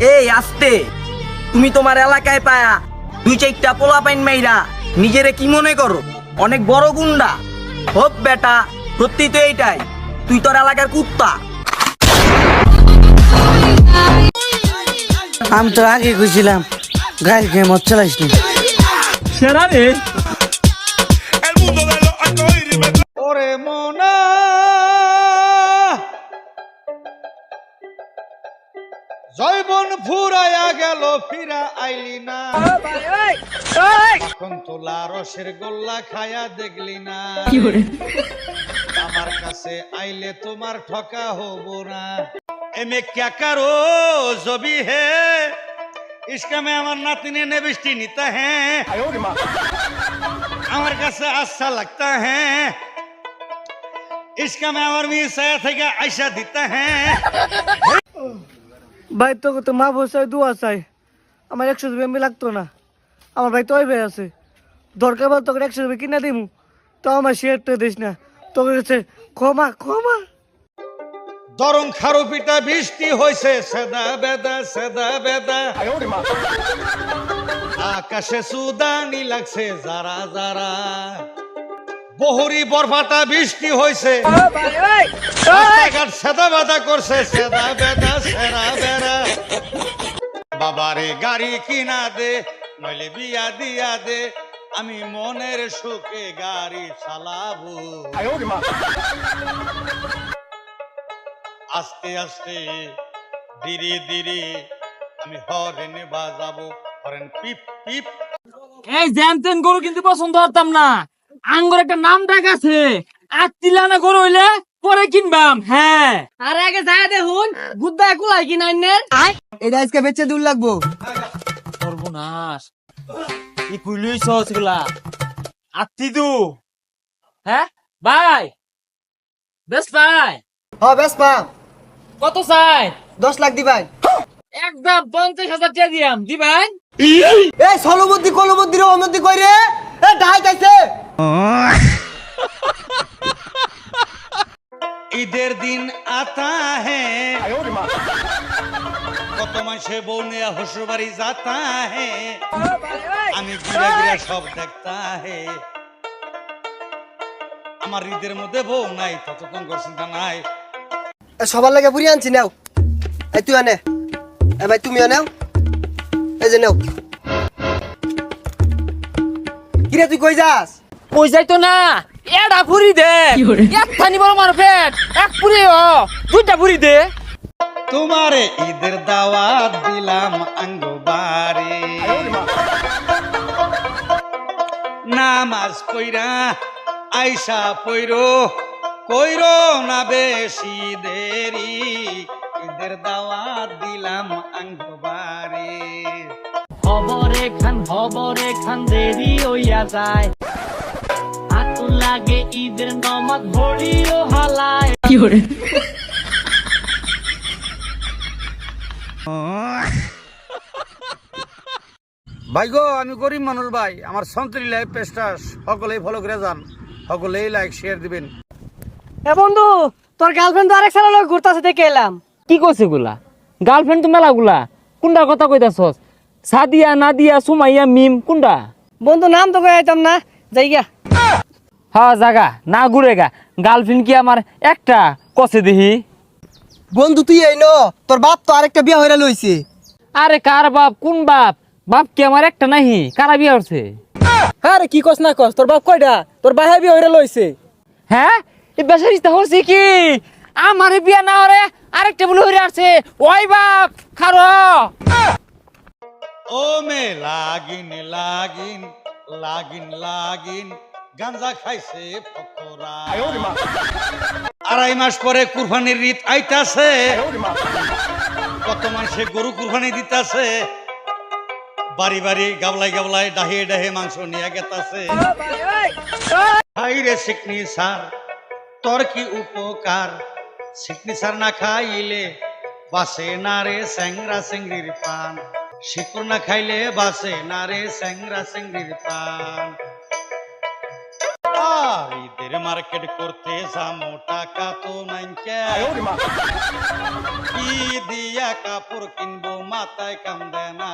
এই আসতে। তুমি তোমার এলাকায় পায়া দুই চারটা পোলা পাইন মাইরা নিজেরে কি মনে করো? অনেক বড় গুন্ডা। হোক বেটা সত্যি তো এইটাই। তুই তোর এলাকার কুত্তা। আমি তো আগে কইছিলাম গাইল খেয়ে মদ চালাইস সেরা রে। জৈবন ফুরাইয়া গেল ফিরা আইলি না এখন তোলা রসের গোল্লা খায়া দেখলি না আমার কাছে আইলে তোমার ঠকা হব না এমে ক্যা কারো জবি হে इसका में আমার नातिने ने बिस्टी नीता है আমার কাছে अच्छा लगता है इसका में আমার মেয়ে সায়া থেকে আইসা দিতা হ্যাঁ ভাই তো তো মা দুয়া চাই। আমার একশো রুপি এমনি লাগতো না। আমার ভাই তো ওই ভাই আছে। দরকার পর তোকে একশো রুপি কিনে দিমু। তো আমার শেয়ারটা দিস না। তোকে কাছে ক্ষমা ক্ষমা। দরং খারো পিটা বৃষ্টি হয়েছে সেদা বেদা সেদা বেদা। আকাশে সুদানি লাগছে, যারা যারা। বহুরি বরফাটা বৃষ্টি হয়েছে সেদা বেদা করছে সেদা বেদা সেরা বেড়া। বাবারে গাড়ি কিনা দে নইলে বিয়া দিয়া দে আমি মনের সুখে গাড়ি চালাবো। আস্তে আস্তে ধীরে ধীরে আমি হরেনে বাজাবো হরেন পিপ পিপ। এই জ্যানতেন গরু কিন্তু পছন্দ করতাম না। আঙ্গুর একটা নাম ডাক আছে। আর তিলানা গরু হইলে পরে কিনবাম হ্যাঁ। আর আগে যায় দেখুন গুদ্দা কুলাই কি নাইনের এটা আজকে বেচে দূর লাগবো। সর্বনাশ। ই কুইলুই সহজগুলা আত্মি দু। হ্যাঁ? ভাই। বেশ ভাই। হ বেশ পাম কত চাই? দশ লাখ দিবাই একদম পঞ্চাশ হাজার টাকা দিয়াম। দিবেন এই সলবদ্দি কলবদ্দি রে কই রে? এ ঢাই খাইছে ঈদের দিন আতা কত মাসে বউ নেয়া হসুর বাড়ি যাতা আমি ঘুরে ঘুরে সব দেখতা হে। আমার ঈদের মধ্যে বউ নাই, ততক্ষণ কর চিন্তা নাই সবার লাগে বুড়ি আনছি, নাও। এই, তুই আনে। এ, ভাই তুমিও নাও এই যে, নাও। কিরে, তুই কই যাস? কই যাইতো না? এটা ফুরি দে। এক থানি বড় মার পেট। এক পুরি ও দুইটা পুরি দে। তোমারে ঈদের দাওয়াত দিলাম আঙ্গবারে নামাজ পইরা আইসা পইরো কইরো না বেশি দেরি। ঈদের দাওয়াত দিলাম আঙ্গবারে খবরে খান খবরে খান দেরি হইয়া যায়। লাগে ঈদের নমাজ ভরিও হালায়। কি করে? ভাই গো আমি গরিব মানুষ ভাই। আমার সন্ত্রী লাইফ পেজটা সকলেই ফলো করে যান। সকলেই লাইক শেয়ার দিবেন। এ বন্ধু তোর গার্লফ্রেন্ড তো আরেক সারা লোক ঘুরতাছে দেখে এলাম। কি কইছে গুলা গার্লফ্রেন্ড তো মেলা গুলা কোনটার কথা কইতাছস? সাদিয়া নাদিয়া সুমাইয়া মিম কোনটা বন্ধু নাম তো কইতাম না। যাইগা। হ্যাঁ জাগা না ঘুরেগা গার্লফ্রেন্ড কি আমার একটা? কষে দিহি? বন্ধু তুই এই ন তোর বাপ তো আরেকটা বিয়া হইরা লইছে। আরে কার বাপ? কোন বাপ? বাপ কি আমার একটা নাহি? কারা বিয়া হচ্ছে আরে কি কস না কস তোর বাপ কয়টা তোর বাহে বিয়া হইরা লইছে। হ্যাঁ? এই বেসারিস্তা হচ্ছে কি? আমার বিয়া না হরে আরেকটা বলে হইরে আছে ওই বাপ খারো। ও মে লাগিন লাগিন লাগিন লাগিন। গাঞ্জা খাইছে আড়াই মাস পরে কুরবানির রীত আইতাছে। কত মানুষে গরু কুরবানি দিতাছে। বাড়ি বাড়ি গাবলাই গাবলাই ডাহে ডাহে মাংস নিয়ে গেতাছে। হাইরে সিকনি সার তোর কি উপকার? সিকনি সার না খাইলে বাসে না রে স্যাংরা স্যাংরির পান। শিকড় না খাইলে বাসে না রে স্যাংরা স্যাংরির পান। আর ঈদের মার্কেট করতে যামো টাকা তো নাই কি দিয়া কাপড় কিনবো মাথায় কাম দেয় না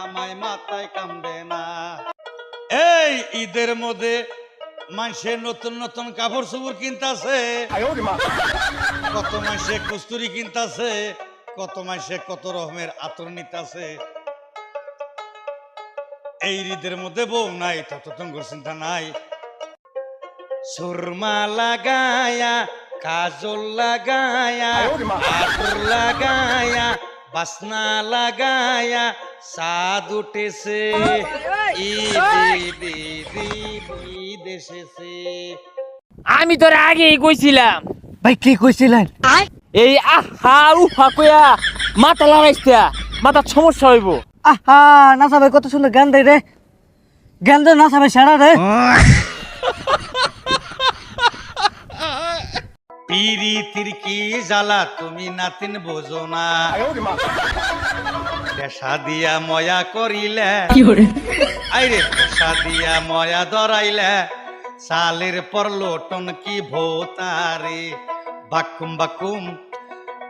আমায় মাথায় কাম দেয় না। এই ঈদের মধ্যে মানুষের নতুন নতুন কাপড় চোপড় কিনতাছে কত মাসে কস্তুরি কিনতাছে কত মাসে কত রকমের আতর নিতাছে। এই ঈদের মধ্যে বউ নাই তত চিন্তা নাই। সুরমা লাগায়া কাজল লাগায়া আতর লাগায়া বাসনা লাগায়া সাদ উঠেছে। আমি তোর আগেই কইছিলাম। ভাই কি কইছিলেন? এই আহা উফা কইয়া মাথা লাগাইছা মাথার সমস্যা হইব। আহা নাসা ভাই কত সুন্দর গান দেয় রে। গান দেয় নাসা ভাই সারা রে। পিরিতির কি জ্বালা তুমি নাতিন বোঝো না। পেশা দিয়া ময়া করিলে আইরে পেশা দিয়া ময়া ধরাইলে সালের পর লোটন কি ভোতারে বাকুম বাকুম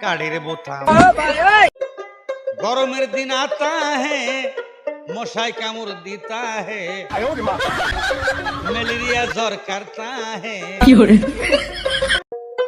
কাড়ের বোতাম। গরমের দিন আতা হে মশাই কামড় দিতা হে ম্যালেরিয়া জ্বর কারতা হে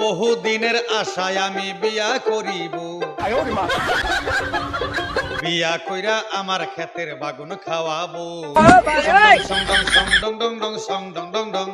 বহু দিনের আশায় আমি বিয়া করিব বিয়া কইরা আমার ক্ষেতের বাগুন খাওয়াবো সং ডং সং ডং ডং সংডং ডং ডং